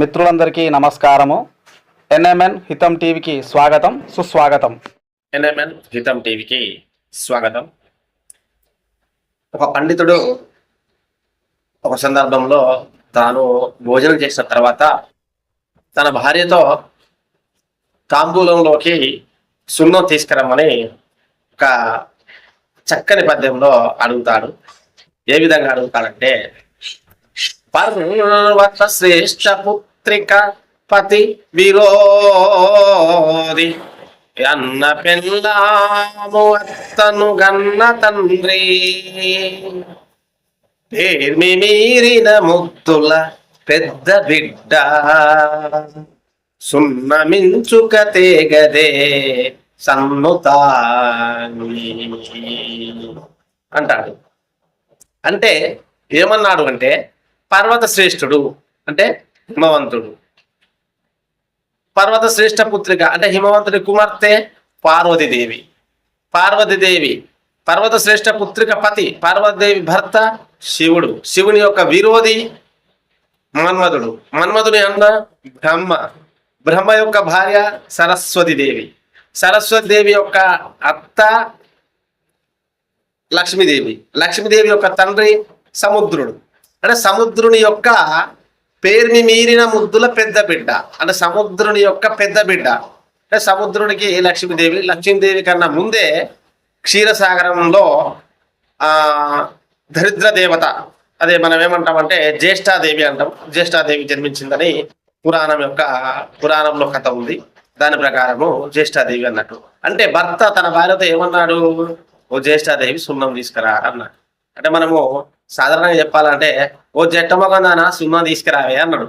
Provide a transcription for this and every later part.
మిత్రులందరికీ నమస్కారము. ఎన్ఎంఎన్ హితం టీవీకి స్వాగతం సుస్వాగతం. ఎన్ఎంఎన్ హితం టీవీకి స్వాగతం. ఒక పండితుడు ఒక సందర్భంలో తాను భోజనం చేసిన తర్వాత తన భార్యతో తాంబూలంలోకి సున్నం తీసుకురమ్మని ఒక చక్కని పద్యంలో అడుగుతాడు. ఏ విధంగా అడుగుతాడంటే పర్వత శ్రేష్ఠ పత్రిక పతి విరోధి. అన్న పెళ్ళాము అత్తను గన్న తండ్రి. పేర్మి మీరిన ముద్దుల పెద్ద బిడ్డ. సున్నమించుక తేగదే సన్నుతాని అంటాడు. అంటే ఏమన్నాడు అంటే పర్వత శ్రేష్ఠుడు అంటే హిమవంతుడు. పర్వత శ్రేష్ఠ పుత్రిక అంటే హిమవంతుడి కుమార్తె పార్వతీదేవి. పార్వతీదేవి పర్వత శ్రేష్ఠ పుత్రిక పతి పార్వతీదేవి భర్త శివుడు. శివుని యొక్క విరోధి మన్మధుడు. మన్మధుని అన్న బ్రహ్మ. బ్రహ్మ యొక్క భార్య సరస్వతి దేవి సరస్వతి దేవి యొక్క అత్త లక్ష్మీదేవి. లక్ష్మీదేవి యొక్క తండ్రి సముద్రుడు. అంటే సముద్రుని యొక్క పేరుని మీరిన ముద్దుల పెద్ద బిడ్డ అంటే సముద్రుని యొక్క పెద్ద బిడ్డ. అంటే సముద్రునికి లక్ష్మీదేవి లక్ష్మీదేవి కన్నా ముందే క్షీరసాగరంలో ఆ దరిద్ర దేవత అదే మనం ఏమంటామంటే జ్యేష్ఠాదేవి అంటాం. జ్యేష్ఠాదేవి జన్మించిందని పురాణం యొక్క పురాణంలో కథ ఉంది. దాని ప్రకారము జ్యేష్ఠాదేవి అన్నట్టు. అంటే భర్త తన భార్యతో ఏమన్నాడు? ఓ జ్యేష్ఠాదేవి సున్నం తీసుకురా అన్నాడు. అంటే మనము సాధారణంగా చెప్పాలంటే ఓ జట్టమొగం దాన సున్నం తీసుకురావే అన్నాడు.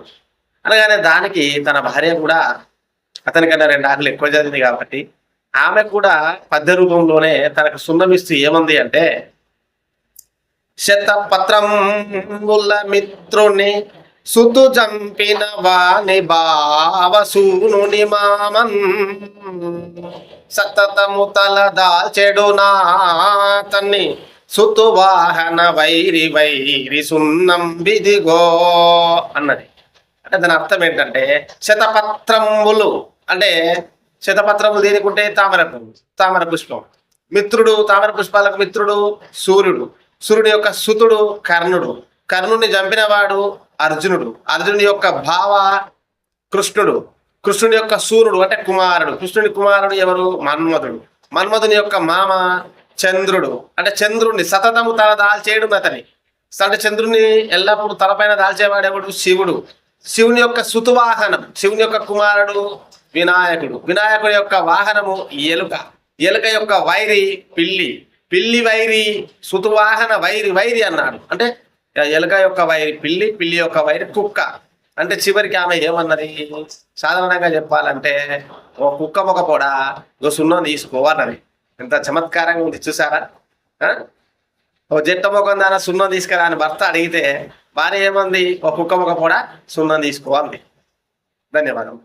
అనగానే దానికి తన భార్య కూడా అతనికన్నా రెండు ఆకులు ఎక్కువ చదివింది కాబట్టి ఆమె కూడా పద్య రూపంలోనే తనకు సున్నమిస్తూ ఏమంది అంటే శతపత్రముల మిత్రుని సుతు చంపిన వాని బావసూనుని మామన్ సతతము తల దాల్చెడు నా తన్ని వాహన వైరి వైరి సున్నం విదిగో అన్నది. అంటే దాని అర్థం ఏంటంటే శతపత్రములు. అంటే శతపత్రములు దేనికుంటే తామర తామర పుష్పం. మిత్రుడు తామర పుష్పాలకు మిత్రుడు సూర్యుడు. సూర్యుడు యొక్క సుతుడు కర్ణుడు. కర్ణుడిని చంపినవాడు అర్జునుడు. అర్జునుడి యొక్క భావ కృష్ణుడు. కృష్ణుడి యొక్క సూర్యుడు అంటే కుమారుడు. కృష్ణుడి కుమారుడు ఎవరు? మన్మధుడు. మన్మధుని యొక్క మామ చంద్రుడు. అంటే చంద్రుడిని సతతము తల దాల్చేయడు అతని. అంటే చంద్రుని ఎల్లప్పుడూ తలపైన దాల్చేవాడేవాడు? శివుడు. శివుని యొక్క సుతువాహనం శివుని యొక్క కుమారుడు వినాయకుడు. వినాయకుడి యొక్క వాహనము ఎలుక. ఎలుక యొక్క వైరి పిల్లి. పిల్లి వైరి సుతువాహన వైరి వైరి అన్నాడు. అంటే ఎలుక యొక్క వైరి పిల్లి పిల్లి యొక్క వైరి కుక్క. అంటే చివరికి ఆమె ఏమన్నది? సాధారణంగా చెప్పాలంటే ఓ కుక్క మొక్క కూడా ఓ సున్నం తీసుకోవన్నది ఎంత చమత్కారంగా ఉంది చూసారా? ఓ జట్ట మొఖం దాన సున్నం తీసుకురా అని భర్త అడిగితే భార్య ఏమంది? ఓ కుక్క మొక్క కూడా సున్నం తీసుకోవాలి ధన్యవాదం